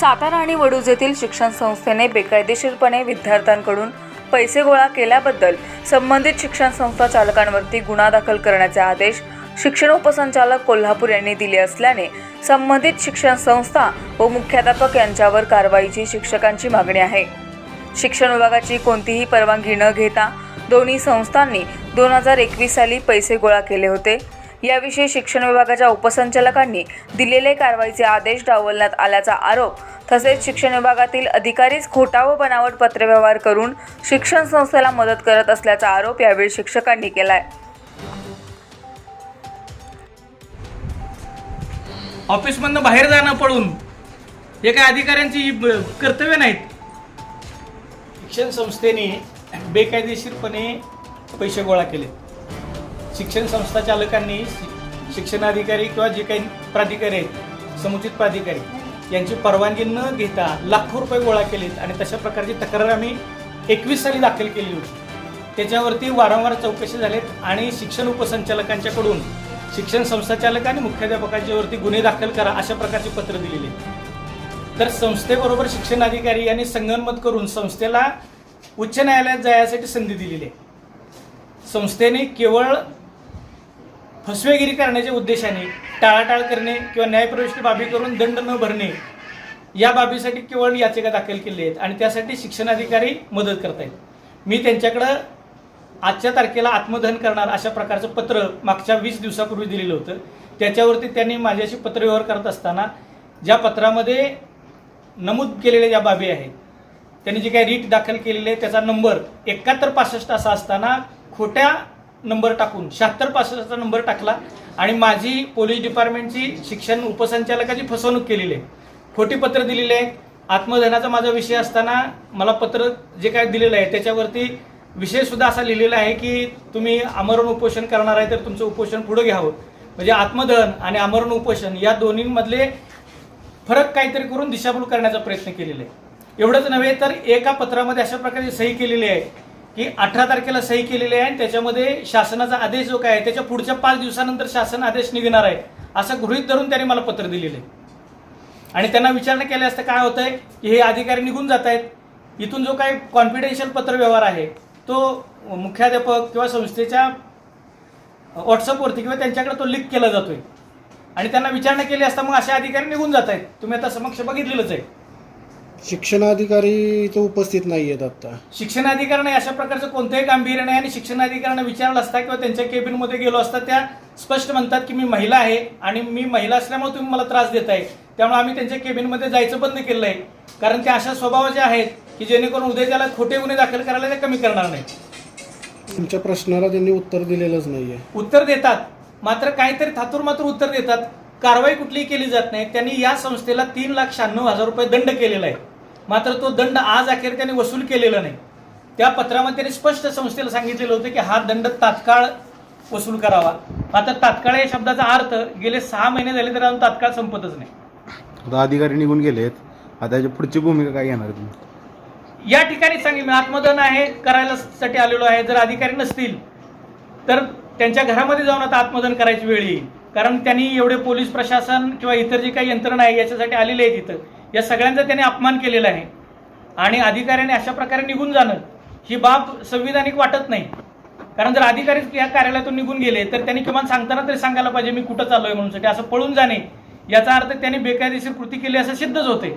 सातारा आणि वडूज येथील शिक्षण संस्थेने बेकायदेशीरपणे विद्यार्थ्यांकडून पैसे गोळा केल्याबद्दल संबंधित शिक्षण संस्था चालकांवरती गुन्हा दाखल करण्याचे आदेश शिक्षण उपसंचालक कोल्हापूर यांनी दिले असल्याने संबंधित शिक्षण संस्था व मुख्याध्यापक यांच्यावर कारवाईची शिक्षकांची मागणी आहे. शिक्षण विभागाची कोणतीही परवानगी न घेता दोन्ही संस्थांनी दोन हजार एकवीस साली पैसे गोळा केले होते. याविषयी शिक्षण विभागाच्या उपसंचालकांनी दिलेले कारवाईचे आदेश डावलण्यात आल्याचा आरोप तसेच शिक्षण विभागातील अधिकारीच खोटा व बनावट पत्रव्यवहार करून शिक्षण संस्थेला मदत करत असल्याचा आरोप यावेळी शिक्षकांनी केलाय. ऑफिसमधनं बाहेर जाणं पळून हे काय अधिकाऱ्यांची कर्तव्य नाहीत? शिक्षण संस्थेने बेकायदेशीरपणे पैसे गोळा केले शिक्षण संस्था चालकांनी शिक्षणाधिकारी किंवा जे काही प्राधिकारी आहेत समुचित प्राधिकारी यांची परवानगी न घेता लाखो रुपये गोळा केलेत आणि तशा प्रकारची तक्रार आम्ही एकवीस साली दाखल केली होती त्याच्यावरती वारंवार चौकशी झालेत आणि शिक्षण उपसंचालकांच्याकडून शिक्षण संस्थाचालक आणि मुख्याध्यापकांच्यावरती गुन्हे दाखल करा अशा प्रकारचे पत्र दिलेले आहेत. तर संस्थेबरोबर शिक्षण अधिकारी यांनी संगनमत करून संस्थेला उच्च न्यायालयात जाण्यासाठी संधी दिलेली आहे संस्थेने केवळ फसवेगिरी करण्याच्या उद्देशाने टाळाटाळ करणे किंवा न्यायप्रविष्ट बाबी करून दंड न भरणे या बाबीसाठी केवळ याचिका दाखल केली आहेत आणि त्यासाठी शिक्षणाधिकारी मदत करत आहेत मी त्यांच्याकडं आजच्या तारखेला आत्मदहन करणार अशा प्रकारचं पत्र मागच्या वीस दिवसापूर्वी दिलेलं होतं. त्याच्यावरती त्यांनी माझ्याशी पत्रव्यवहार करत असताना ज्या पत्रामध्ये नमूद केलेल्या ज्या बाबी आहेत त्यांनी जे काही रीट दाखल केलेले आहे त्याचा नंबर एकाहत्तर पासष्ट असा असताना खोट्या नंबर टाकून शहात्तर पासष्टचा नंबर टाकला आणि माझी पोलीस डिपार्टमेंटची शिक्षण उपसंचालकाची फसवणूक केलेली आहे. खोटी पत्र दिलेली आहे. आत्मधनाचा माझा विषय असताना मला पत्र जे काय दिलेलं आहे त्याच्यावरती विषयसुद्धा असा लिहिलेला आहे की तुम्ही आमरण उपोषण करणार आहे तर तुमचं उपोषण पुढं घ्यावं. म्हणजे आत्मदहन आणि आमरण उपोषण या दोन्हींमधले फरक काहीतरी करून दिशाभूल करण्याचा प्रयत्न केलेला आहे. एवढंच नव्हे तर एका पत्रामध्ये अशा प्रकारे सही केलेली आहे. की अठरा तारखेला सही केलेली आहे आणि त्याच्यामध्ये शासनाचा आदेश जो काय आहे त्याच्या पुढच्या पाच दिवसानंतर शासन आदेश निघणार आहे असं गृहित धरून त्यांनी मला पत्र दिलेलं आहे. आणि त्यांना विचारणा केल्या असता काय होतंय की हे अधिकारी निघून जात आहेत. इथून जो काही कॉन्फिडेन्शियल पत्रव्यवहार आहे तो मुख्याध्यापक किंवा संस्थेच्या व्हॉट्सअपवरती किंवा त्यांच्याकडे तो लिक केला जातोय. आणि त्यांना विचारणा केली असता मग असे अधिकारी निघून जात आहेत. तुम्ही आता समक्ष बघितलेलंच आहे. शिक्षणाधिकारी इथं उपस्थित नाही आहेत आता. शिक्षणाधिकाऱ्याने अशा प्रकारचं कोणतंही गांभीर्य नाही आणि शिक्षणाधिकाऱ्याने विचारलं असता किंवा त्यांच्या केबिनमध्ये गेलो असता त्या स्पष्ट म्हणतात की मी महिला आहे आणि मी महिला असल्यामुळे तुम्ही मला त्रास देत आहे त्यामुळे आम्ही त्यांच्या केबिनमध्ये जायचं बंद केलं आहे कारण त्या अशा स्वभावाच्या आहेत की जेणेकरून उद्या त्याला खोटे गुन्हे दाखल करायला ते कमी करणार नाही. तुमच्या प्रश्नाला त्यांनी उत्तर दिलेलंच नाहीये. उत्तर देतात. मात्र काहीतरी थातूर मात्र उत्तर देतात. कारवाई कुठलीही केली जात नाही. त्यांनी या संस्थेला तीन लाख शहाण्णव हजार रुपये दंड केलेला आहे. मात्र तो दंड आज अखेर त्यांनी वसूल केलेला नाही. त्या पत्रामध्ये त्यांनी स्पष्ट संस्थेला सांगितलेलं होतं की हा दंड तात्काळ वसूल करावा. मात्र तात्काळ या शब्दाचा अर्थ गेले सहा महिने झाले तरी अजून तात्काळ संपतच नाही. आता अधिकारी निघून गेलेत. आता पुढची भूमिका काय घेणार तुम्ही? या ठिकाणी सांगेल मी आत्मदहन आहे करायला साठी आलेलो आहे. जर अधिकारी नसतील तर त्यांच्या घरामध्ये जाऊन आता आत्मदहन करायची वेळ येईल. कारण त्यांनी एवढे पोलीस प्रशासन किंवा इतर जी काही यंत्रणा आहे याच्यासाठी आलेले आहेत इथं. या सगळ्यांचा त्याने अपमान केलेला आहे. आणि अधिकाऱ्याने अशा प्रकारे निघून जाणं ही बाब संविधानिक वाटत नाही. कारण जर अधिकारीच या कार्यालयातून निघून गेले तर त्यांनी किमान सांगताना तरी सांगायला पाहिजे मी कुठं चाललोय म्हणून. असं पळून जाणे याचा अर्थ त्यांनी बेकायदेशीर कृती केली असं सिद्धच होते